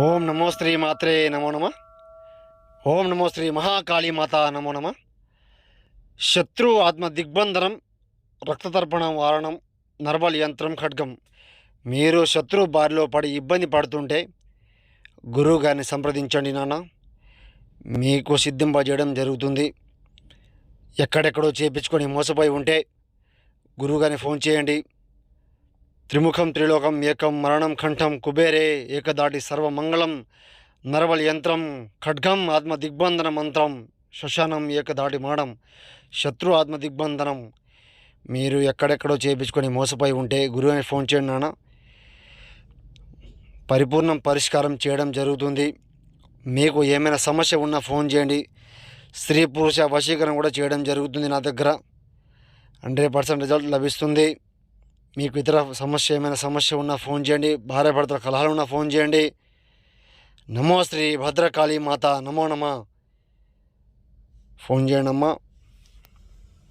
ఓం నమో శ్రీ మాత్రే నమో నమ. ఓం నమో శ్రీ మహాకాళీ మాత నమో నమ. శత్రు ఆత్మ దిగ్బంధనం రక్తతర్పణం వారణం నర్బల్ యంత్రం ఖడ్గం. మీరు శత్రు బారిలో పడి ఇబ్బంది పడుతుంటే గురువు గారిని సంప్రదించండి నాన్న. మీకు సిద్ధింపజేయడం జరుగుతుంది. ఎక్కడెక్కడో చేపించుకొని మోసపోయి ఉంటే గురువుగారిని ఫోన్ చేయండి. త్రిముఖం త్రిలోకం ఏకం మరణం కంఠం కుబేరే ఏకదాటి సర్వమంగళం నరవల్ యంత్రం ఖడ్గం ఆత్మ దిగ్బంధన మంత్రం శశానం ఏకదాటి మాడం శత్రు ఆత్మ దిగ్బంధనం మీరు ఎక్కడెక్కడో చేయించుకొని మోసపోయి ఉంటే గురువుని ఫోన్ చేయండి నాన్న. పరిపూర్ణం పరిష్కారం చేయడం జరుగుతుంది. మీకు ఏమైనా సమస్య ఉన్నా ఫోన్ చేయండి. స్త్రీ పురుష వశీకరణ కూడా చేయడం జరుగుతుంది నా దగ్గర. హండ్రెడ్ పర్సెంట్ రిజల్ట్ లభిస్తుంది. మీకు ఇతర సమస్య ఏమైనా సమస్య ఉన్నా ఫోన్ చేయండి. భార్య భర్తల కలహాలు ఉన్నా ఫోన్ చేయండి. నమో శ్రీ భద్రకాళీ మాత నమో నమ. ఫోన్ చేయండి అమ్మా.